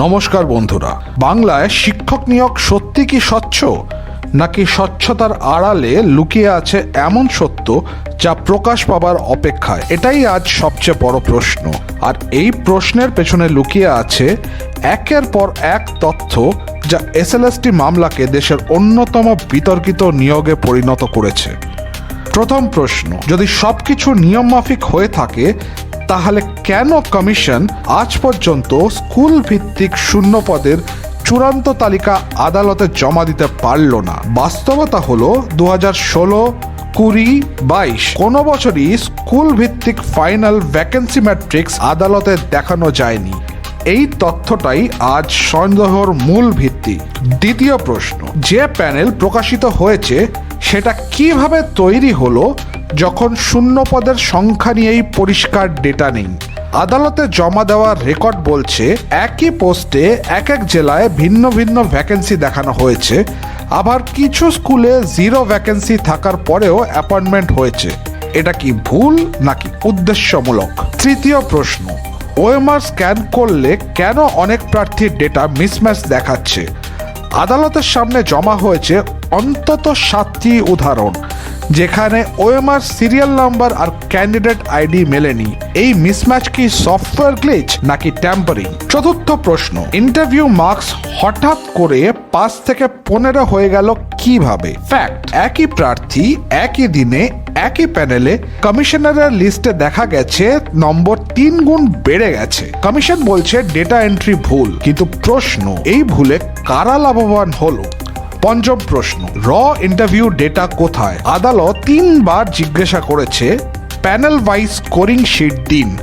নমস্কার বন্ধুরা, বাংলায় শিক্ষক নিয়োগ সত্যি কি স্বচ্ছ? নাকি স্বচ্ছতার আড়ালে লুকিয়ে আছে এমন সত্য যা প্রকাশ পাবার অপেক্ষায়? এটাই আজ সবচেয়ে বড় প্রশ্ন। আর এই প্রশ্নের পেছনে লুকিয়ে আছে একের পর এক তথ্য যা এসএলএসটি মামলাকে দেশের অন্যতম বিতর্কিত নিয়োগে পরিণত করেছে। প্রথম প্রশ্ন, যদি সবকিছু নিয়ম মাফিক হয়ে থাকে তাহলে কেন কমিশন আজ পর্যন্ত স্কুল ভিত্তিক শূন্য পদের চূড়ান্ত তালিকা আদালতে জমা দিতে পারল না? বাস্তবতা হলো দু হাজার ষোলো, কুড়ি, বাইশ। কোনো বছরই স্কুল ভিত্তিক ফাইনাল ভ্যাকেন্সি ম্যাট্রিক্স আদালতে দেখানো যায়নি। এই তথ্যটাই আজ সন্দেহর মূল ভিত্তি। দ্বিতীয় প্রশ্ন, যে প্যানেল প্রকাশিত হয়েছে, সেটা কীভাবে তৈরি হলো যখন শূন্য পদের সংখ্যা নিয়েই পরিষ্কার ডেটা নেই, আদালতে জমা দেওয়ার রেকর্ড বলছে একই পোস্টে এক এক জেলায় ভিন্ন ভিন্ন ভ্যাকেন্সি দেখানো হয়েছে, আবার কিছু স্কুলে জিরো ভ্যাকেন্সি থাকার পরেও অ্যাপয়েন্টমেন্ট হয়েছে। এটা কি ভুল নাকি উদ্দেশ্যমূলক? তৃতীয় প্রশ্ন ওএমআর স্ক্যান করলে কেন অনেক প্রার্থীর ডেটা মিসম্যাচ দেখাচ্ছে? আদালতের সামনে জমা হয়েছে অন্তত সাতটি উদাহরণ যেখানে ওএমআর সিরিয়াল নাম্বার আর ক্যান্ডিডেট আইডি মেলেনি। এই মিসম্যাচ কি সফটওয়্যার গ্লিচ নাকি ট্যাম্পারিং চতুর্থ প্রশ্ন ইন্টারভিউ মার্কস হঠাৎ করে পাঁচ থেকে পনেরো হয়ে গেল কীভাবে? ফ্যাক্ট একই প্রার্থী, একই দিনে, একই প্যানেলে কমিশনারের লিস্টে দেখা গেছে, নম্বর তিন গুণ বেড়ে গেছে। কমিশন বলছে ডেটা এন্ট্রি ভুল, কিন্তু প্রশ্ন, এই ভুলে কারা লাভবান হলো? পঞ্চম প্রশ্ন, র ইন্টারভিউ ডেটা কোথায়? আদালত তিনবার জিজ্ঞাসা করেছে প্যানেল ওয়াইজ স্কোরিং শিট দিন।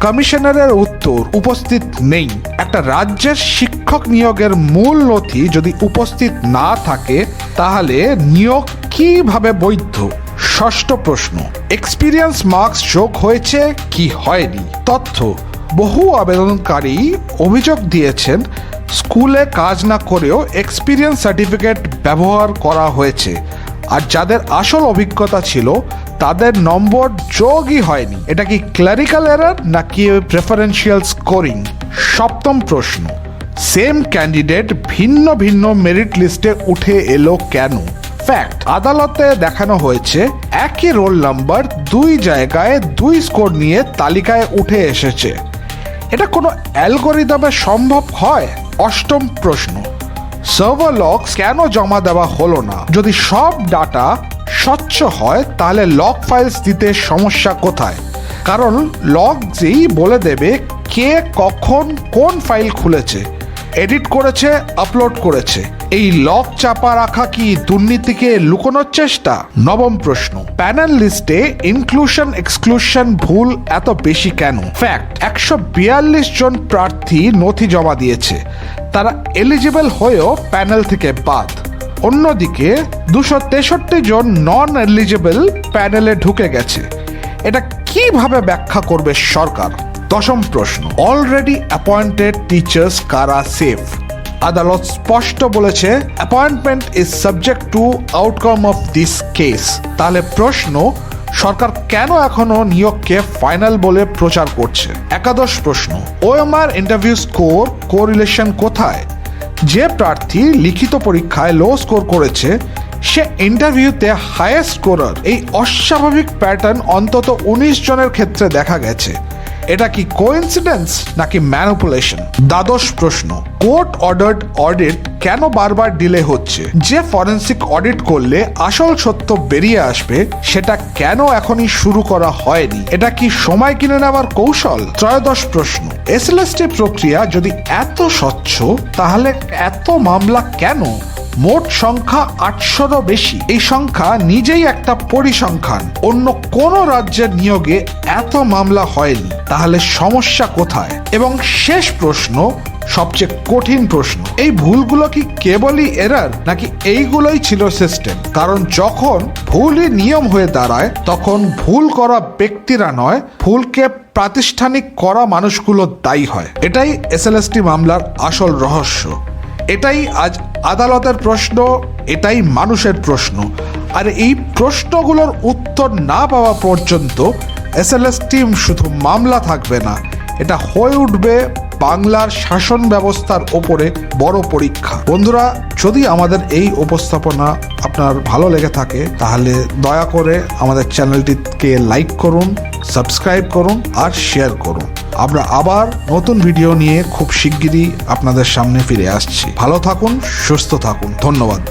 কমিশনারের উত্তর, উপস্থিত নেই। একটা রাজ্যের শিক্ষক নিয়োগের মূল নথি যদি উপস্থিত না থাকে, তাহলে নিয়োগ কীভাবে বৈধ? ষষ্ঠ প্রশ্ন এক্সপিরিয়েন্স মার্কস যোগ হয়েছে কি হয়নি? তথ্য বহু আবেদনকারী অভিযোগ দিয়েছেন, স্কুলে কাজ না করেও এক্সপিরিয়েন্স সার্টিফিকেট ব্যবহার করা হয়েছে। আর যাদের আসল অভিজ্ঞতা ছিল, তাদের নম্বর যোগই হয়নি। এটা কি ক্লারিক্যাল এরার নাকি প্রেফারেন্সিয়াল স্কোরিং সপ্তম প্রশ্ন সেম ক্যান্ডিডেট ভিন্ন ভিন্ন মেরিট লিস্টে উঠে এলো কেন? ফ্যাক্ট আদালতে দেখানো হয়েছে, একই রোল নাম্বার দুই জায়গায় দুই স্কোর নিয়ে তালিকায় উঠে এসেছে। এটা কোনো অ্যালগোরিদমে সম্ভব হয়? অষ্টম প্রশ্ন। সার্ভার লক্স কেন জমা দেওয়া হলো না? যদি সব ডাটা স্বচ্ছ হয়, তাহলে লক ফাইলস দিতে সমস্যা কোথায়? কারণ লক যেই বলে দেবে কে কখন কোন ফাইল খুলেছে। এডিট করেছে আপলোড করেছে। এই লক চাপা রাখা কি দুর্নীতিকে লুকোনোর চেষ্টা? নবম প্রশ্ন। প্যানেল লিস্টে ইনক্লুশন এক্সক্লুশন ভুল এত বেশি কেন? ফ্যাক্ট একশো বিয়াল্লিশ জন প্রার্থী নথি জমা দিয়েছে। তারা এলিজিবল হয়েও প্যানেল থেকে বাদ। অন্যদিকে, দুশো তেষট্টি জন নন এলিজিবল প্যানেলে ঢুকে গেছে। এটা কীভাবে ব্যাখ্যা করবে সরকার? দশম প্রশ্ন অলরেডি অ্যাপয়েন্টেড টিচার্স কারা সেফ আদালত স্পষ্ট বলেছে appointment is subject to outcome of this case তাহলে প্রশ্ন, সরকার কেন এখনও নিয়োগকে ফাইনাল বলে প্রচার করছে? একাদশ প্রশ্ন ওএমআর ইন্টারভিউ স্কোর কোরিলেশন কোথায়? যে প্রার্থী লিখিত পরীক্ষায় লো স্কোর করেছে, সে ইন্টারভিউতে হায়েস্ট স্কোরার এই অস্বাভাবিক প্যাটার্ন অন্তত উনিশ জনের ক্ষেত্রে দেখা গেছে। এটা কি কোইন্সিডেন্স নাকি ম্যানিপুলেশন দ্বাদশ প্রশ্ন কোর্ট অর্ডার্ড অডিট কেন বারবার ডিলে হচ্ছে? যে ফরেন্সিক অডিট করলে আসল সত্য বেরিয়ে আসবে, সেটা কেন এখনই শুরু করা হয়নি? এটা কি সময় কিনে নেওয়ার কৌশল? ত্রয়োদশ প্রশ্ন এসএলএসটি প্রক্রিয়া যদি এত স্বচ্ছ, তাহলে এত মামলা কেন? মোট সংখ্যা আটশোরও বেশি। এই সংখ্যা নিজেই একটা পরিসংখ্যান। অন্য কোন রাজ্যের নিয়োগে এত মামলা হয়নি। তাহলে সমস্যা কোথায়? এবং শেষ প্রশ্ন, সবচেয়ে কঠিন প্রশ্ন, এই ভুলগুলো কি কেবলই এরার নাকি এইগুলোই ছিল সিস্টেম কারণ যখন ভুলই নিয়ম হয়ে দাঁড়ায়, তখন ভুল করা ব্যক্তিরা নয়, ভুলকে প্রাতিষ্ঠানিক করা মানুষগুলো দায়ী হয়। এটাই এসএলএসটি মামলার আসল রহস্য। এটাই আজ আদালতের প্রশ্ন, এটাই মানুষের প্রশ্ন। আর এই প্রশ্নগুলোর উত্তর না পাওয়া পর্যন্ত এসএলএস টিম শুধু মামলা থাকবে না, এটা হয়ে উঠবে বাংলার শাসন ব্যবস্থার ওপরে বড় পরীক্ষা। বন্ধুরা, যদি আমাদের এই উপস্থাপনা আপনার ভালো লেগে থাকে, তাহলে দয়া করে আমাদের চ্যানেলটিকে লাইক করুন, সাবস্ক্রাইব করুন, আর শেয়ার করুন। আমরা আবার নতুন ভিডিও নিয়ে খুব শিগগিরই আপনাদের সামনে ফিরে আসছি। ভালো থাকুন, সুস্থ থাকুন। ধন্যবাদ।